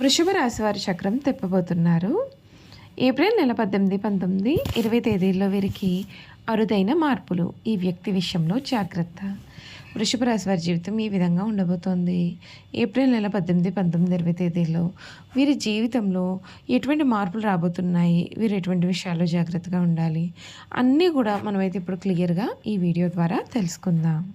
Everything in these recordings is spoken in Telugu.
వృషభ రాశి వారి చక్రం తిప్పబోతున్నారు. ఏప్రిల్ నెల పద్దెనిమిది పంతొమ్మిది ఇరవై తేదీల్లో వీరికి అరుదైన మార్పులు. ఈ వ్యక్తి విషయంలో జాగ్రత్త. వృషభ రాశి వారి జీవితం ఈ విధంగా ఉండబోతోంది. ఏప్రిల్ నెల పద్దెనిమిది పంతొమ్మిది ఇరవై తేదీల్లో వీరి జీవితంలో ఎటువంటి మార్పులు రాబోతున్నాయి? వీరు ఎటువంటి విషయాల్లో జాగ్రత్తగా ఉండాలి? అన్నీ కూడా మనమైతే ఇప్పుడు క్లియర్గా ఈ వీడియో ద్వారా తెలుసుకుందాం.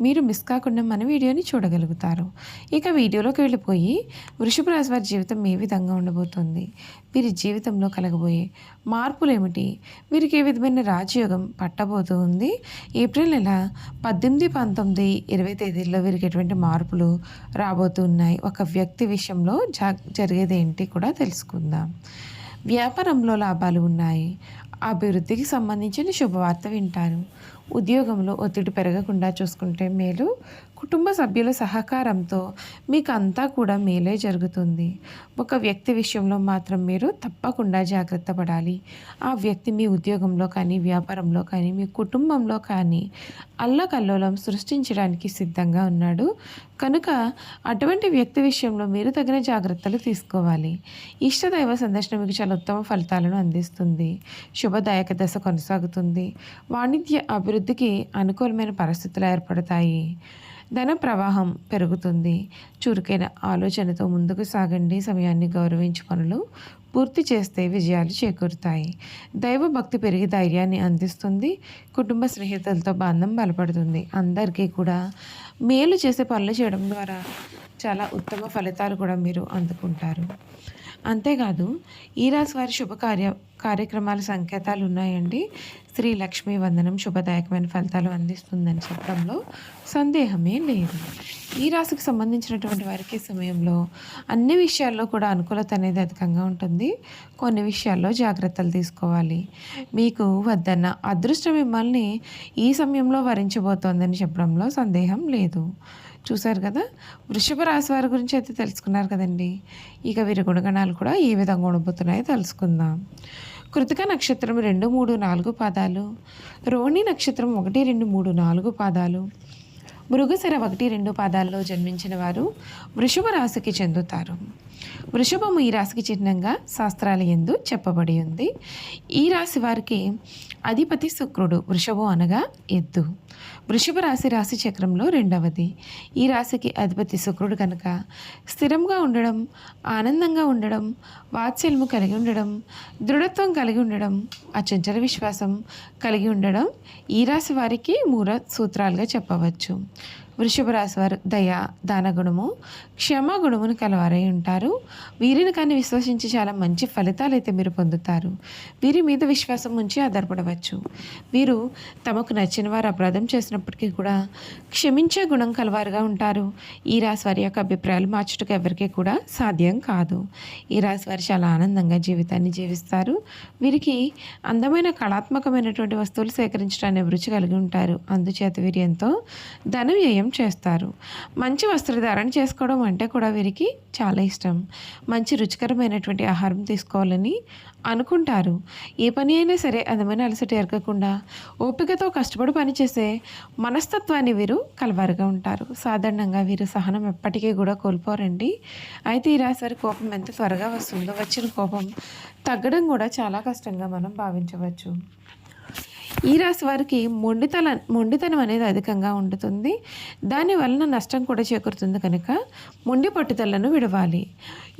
మీరు మిస్ కాకుండా మన వీడియోని చూడగలుగుతారు. ఇక వీడియోలోకి వెళ్ళిపోయి వృషభ రాశి వారి జీవితం ఏ విధంగా ఉండబోతుంది? వీరి జీవితంలో కలగబోయే మార్పులు ఏమిటి వీరికి ఏ విధమైన రాజయోగం పట్టబోతుంది? ఏప్రిల్ నెల పద్దెనిమిది పంతొమ్మిది ఇరవై తేదీల్లో వీరికి ఎటువంటి మార్పులు రాబోతున్నాయి? ఒక వ్యక్తి విషయంలో జా జరిగేది ఏంటి కూడా తెలుసుకుందాం. వ్యాపారంలో లాభాలు ఉన్నాయి. అభివృద్ధికి సంబంధించిన శుభవార్త వింటారు. ఉద్యోగంలో ఒత్తిడి పెరగకుండా చూసుకుంటే మేలు. కుటుంబ సభ్యుల సహకారంతో మీకు అంతా కూడా మేలే జరుగుతుంది. ఒక వ్యక్తి విషయంలో మాత్రం మీరు తప్పకుండా జాగ్రత్త పడాలి. ఆ వ్యక్తి మీ ఉద్యోగంలో కానీ వ్యాపారంలో కానీ మీ కుటుంబంలో కానీ అల్లకల్లోలం సృష్టించడానికి సిద్ధంగా ఉన్నాడు. కనుక అటువంటి వ్యక్తి విషయంలో మీరు తగిన జాగ్రత్తలు తీసుకోవాలి. ఇష్టదైవ సందర్శన మీకు చాలా ఉత్తమ ఫలితాలను అందిస్తుంది. శుభదాయక దశ కొనసాగుతుంది. వాణిజ్య అభివృద్ధి వృద్ధికి అనుకూలమైన పరిస్థితులు ఏర్పడతాయి. ధన ప్రవాహం పెరుగుతుంది. చురుకైన ఆలోచనతో ముందుకు సాగండి. సమయాన్ని గౌరవించి పనులు పూర్తి చేస్తే విజయాలు చేకూరుతాయి. దైవ భక్తి పెరిగి ధైర్యాన్ని అందిస్తుంది. కుటుంబ స్నేహితులతో బంధం బలపడుతుంది. అందరికీ కూడా మేలు చేసే పనులు చేయడం ద్వారా చాలా ఉత్తమ ఫలితాలు కూడా మీరు అందుకుంటారు. అంతేకాదు ఈ రాశి వారి శుభకార్య కార్యక్రమాల సంకేతాలు ఉన్నాయండి. శ్రీ లక్ష్మీ వందనం శుభదాయకమైన ఫలితాలు అందిస్తుందని చెప్పడంలో సందేహమే లేదు. ఈ రాశికి సంబంధించినటువంటి వారికి సమయంలో అన్ని విషయాల్లో కూడా అనుకూలత అనేది అధికంగా ఉంటుంది. కొన్ని విషయాల్లో జాగ్రత్తలు తీసుకోవాలి. మీకు వద్దన్న అదృష్టం మిమ్మల్ని ఈ సమయంలో వరించబోతోందని చెప్పడంలో సందేహం లేదు. చూశారు కదా? వృషభ రాశి వారి గురించి అయితే తెలుసుకున్నారు కదండి. ఇక వీరి గుణగణాలు కూడా ఏ విధంగా ఉండబోతున్నాయో తెలుసుకుందాం. కృతిక నక్షత్రం రెండు మూడు నాలుగు పాదాలు. రోహిణి నక్షత్రం ఒకటి రెండు మూడు నాలుగు పాదాలు. మృగశిర ఒకటి రెండు పాదాల్లో జన్మించిన వారు వృషభ రాశికి చెందుతారు. వృషభము ఈ రాశికి చిహ్నంగా శాస్త్రాల ఎందు చెప్పబడి ఉంది. ఈ రాశి వారికి అధిపతి శుక్రుడు వృషభం అనగా ఎద్దు. వృషభ రాశి రాశి చక్రంలో రెండవది. ఈ రాశికి అధిపతి శుక్రుడు కనుక స్థిరంగా ఉండడం ఆనందంగా ఉండడం వాత్సల్యము కలిగి ఉండడం దృఢత్వం కలిగి ఉండడం అచంచల విశ్వాసం కలిగి ఉండడం ఈ రాశి వారికి మూల సూత్రాలుగా చెప్పవచ్చు. వృషభ రాశి వారు దయ దానగుణము క్షమాగుణమును కలవారై ఉంటారు. వీరిని కానీ విశ్వసించి చాలా మంచి ఫలితాలు అయితే మీరు పొందుతారు. వీరి మీద విశ్వాసం ఉంచి ఆధారపడవచ్చు. వీరు తమకు నచ్చిన వారు అపరాధం చేసినప్పటికీ కూడా క్షమించే గుణం కలవారుగా ఉంటారు. ఈ రాశి వారి యొక్క అభిప్రాయాలు మార్చుటకు ఎవరికీ కూడా సాధ్యం కాదు. ఈ రాశి వారు చాలా ఆనందంగా జీవితాన్ని జీవిస్తారు. వీరికి అందమైన కళాత్మకమైనటువంటి వస్తువులు సేకరించడానికి రుచి కలిగి ఉంటారు. అందుచేత వీరు ఎంతో ధన వ్యయం చేస్తారు. మంచి వస్త్రధారణ చేసుకోవడం అంటే కూడా వీరికి చాలా ఇష్టం. మంచి రుచికరమైనటువంటి ఆహారం తీసుకోవాలని అనుకుంటారు. ఏ పని అయినా సరే అందమైన అలసట ఎరగకుండా ఓపికతో కష్టపడి పనిచేసే మనస్తత్వాన్ని వీరు కలవారుగా ఉంటారు. సాధారణంగా వీరు సహనం ఎప్పటికీ కూడా కోల్పోరండి. అయితే ఈ రాశి వారి కోపం ఎంత త్వరగా వస్తుందో వచ్చిన కోపం తగ్గడం కూడా చాలా కష్టంగా మనం భావించవచ్చు. ఈ రాశి వారికి మొండితల మొండితనం అనేది అధికంగా ఉంటుంది దాని వలన నష్టం కూడా చేకూరుతుంది కనుక మొండి పట్టుదలను విడవాలి.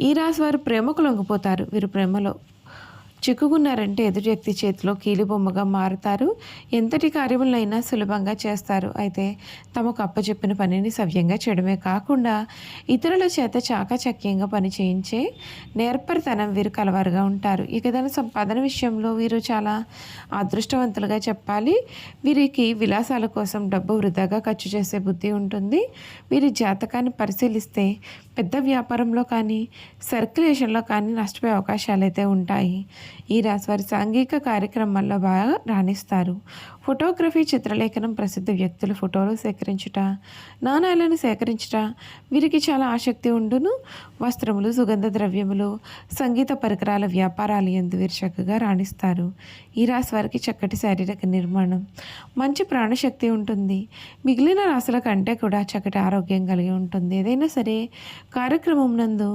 ఈ రాశి వారు ప్రేమకు లొంగిపోతారు. వీరు ప్రేమలో చిక్కుకున్నారంటే ఎదుటి వ్యక్తి చేతిలో కీలుబొమ్మగా మారుతారు. ఎంతటి కార్యములైనా సులభంగా చేస్తారు. అయితే తమకు అప్పచెప్పిన పనిని సవ్యంగా చేయడమే కాకుండా ఇతరుల చేత చాకచక్యంగా పని చేయించే నేర్పరితనం వీరు కలవారుగా ఉంటారు. ఇక ధన సంపాదన విషయంలో వీరు చాలా అదృష్టవంతులుగా చెప్పాలి. వీరికి విలాసాల కోసం డబ్బు వృధాగా ఖర్చు చేసే బుద్ధి ఉంటుంది. వీరి జాతకాన్ని పరిశీలిస్తే పెద్ద వ్యాపారంలో కానీ సర్క్యులేషన్లో కానీ నష్టపోయే అవకాశాలు అయితే ఉంటాయి. ఈ రాశి వారి సాంఘిక కార్యక్రమాల్లో బాగా రాణిస్తారు. ఫోటోగ్రఫీ చిత్రలేఖనం ప్రసిద్ధ వ్యక్తుల ఫోటోలు సేకరించుట నాణాలను సేకరించుట వీరికి చాలా ఆసక్తి ఉండును. వస్త్రములు సుగంధ ద్రవ్యములు సంగీత పరికరాల వ్యాపారాలు ఎందు వీరు చక్కగా రాణిస్తారు. ఈ రాశి వారికి చక్కటి శారీరక నిర్మాణం మంచి ప్రాణశక్తి ఉంటుంది. మిగిలిన రాశుల కంటే కూడా చక్కటి ఆరోగ్యం కలిగి ఉంటుంది. ఏదైనా సరే కార్యక్రమం నందు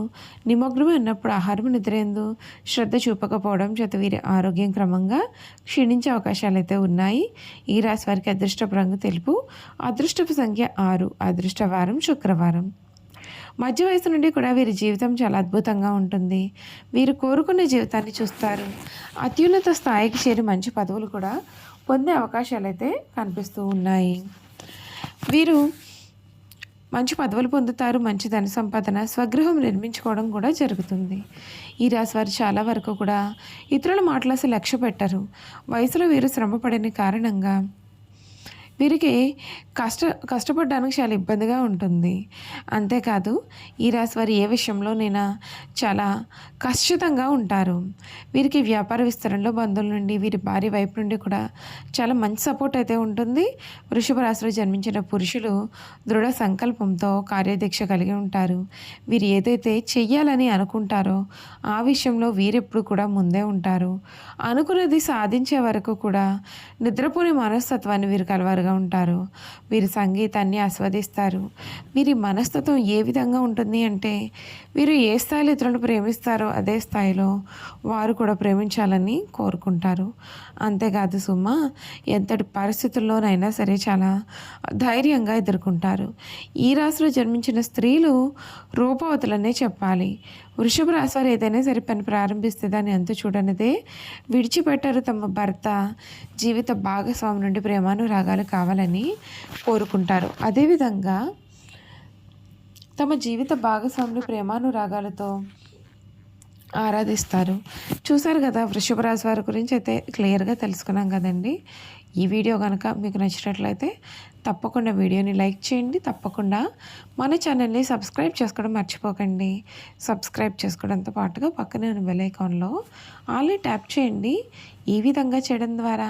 నిమగ్నమై ఉన్నప్పుడు ఆహారం నిద్రేందు శ్రద్ధ చూపకపోవడం చేత వీరి ఆరోగ్యం క్రమంగా క్షీణించే అవకాశాలు అయితే ఉన్నాయి. ఈ రాశి వారికి అదృష్టపు రంగు తెలుపు అదృష్టపు సంఖ్య ఆరు అదృష్టవారం శుక్రవారం. మధ్య వయసు నుండి కూడా వీరి జీవితం చాలా అద్భుతంగా ఉంటుంది. వీరు కోరుకున్న జీవితాన్ని చూస్తారు. అత్యున్నత స్థాయికి చేరి మంచి పదవులు కూడా పొందే అవకాశాలు అయితే కనిపిస్తూ ఉన్నాయి. వీరు మంచి పదవులు పొందుతారు మంచి ధన సంపాదన స్వగృహం నిర్మించుకోవడం కూడా జరుగుతుంది. ఈ రాశి వారు చాలా వరకు కూడా ఇతరుల మాటలు అసలు లక్ష్య పెట్టరు వయసులో వీరు శ్రమపడిన కారణంగా వీరికి కష్ట కష్టపడడానికి చాలా ఇబ్బందిగా ఉంటుంది. అంతేకాదు ఈ రాశి వారు ఏ విషయంలోనైనా చాలా ఖచ్చితంగా ఉంటారు. వీరికి వ్యాపార విస్తరణలో బంధువుల నుండి వీరి భార్య వైపు నుండి కూడా చాలా మంచి సపోర్ట్ అయితే ఉంటుంది. వృషభ రాశిలో జన్మించిన పురుషులు దృఢ సంకల్పంతో కార్యదీక్ష కలిగి ఉంటారు. వీరు ఏదైతే చెయ్యాలని అనుకుంటారో ఆ విషయంలో వీరెప్పుడు కూడా ముందే ఉంటారు. అనుకున్నది సాధించే వరకు కూడా నిద్రపోని మనస్తత్వాన్ని వీరు కలవారు కలవారుగా ఉంటారు. వీరి సంగీతాన్ని ఆస్వాదిస్తారు. వీరి మనస్తత్వం ఏ విధంగా ఉంటుంది అంటే వీరు ఏ స్థాయిలో ఇతరులను ప్రేమిస్తారో అదే స్థాయిలో వారు కూడా ప్రేమించాలని కోరుకుంటారు. అంతేకాదు సుమ ఎంతటి పరిస్థితుల్లోనైనా సరే చాలా ధైర్యంగా ఎదుర్కొంటారు. ఈ రాశిలో జన్మించిన స్త్రీలు రూపవతులనే చెప్పాలి. వృషభ రాశి వారు ఏదైనా సరే పని ప్రారంభిస్తే దాన్ని అంత చూడనిదే. విడిచిపెట్టారు తమ భర్త జీవిత భాగస్వామి నుండి ప్రేమానురాగాలు కావాలని కోరుకుంటారు. అదేవిధంగా తమ జీవిత భాగస్వాములు ప్రేమానురాగాలతో ఆరాధిస్తారు. చూసారు కదా వృషభ రాశి వారి గురించి అయితే క్లియర్గా తెలుసుకున్నాం కదండి. ఈ వీడియో కనుక మీకు నచ్చినట్లయితే తప్పకుండా వీడియోని లైక్ చేయండి. తప్పకుండా మన ఛానల్ని సబ్స్క్రైబ్ చేసుకోవడం మర్చిపోకండి. సబ్స్క్రైబ్ చేసుకోవడంతో పాటుగా పక్కనే ఉన్న బెల్ ఐకాన్లో ఆల్ని ట్యాప్ చేయండి. ఈ విధంగా చేయడం ద్వారా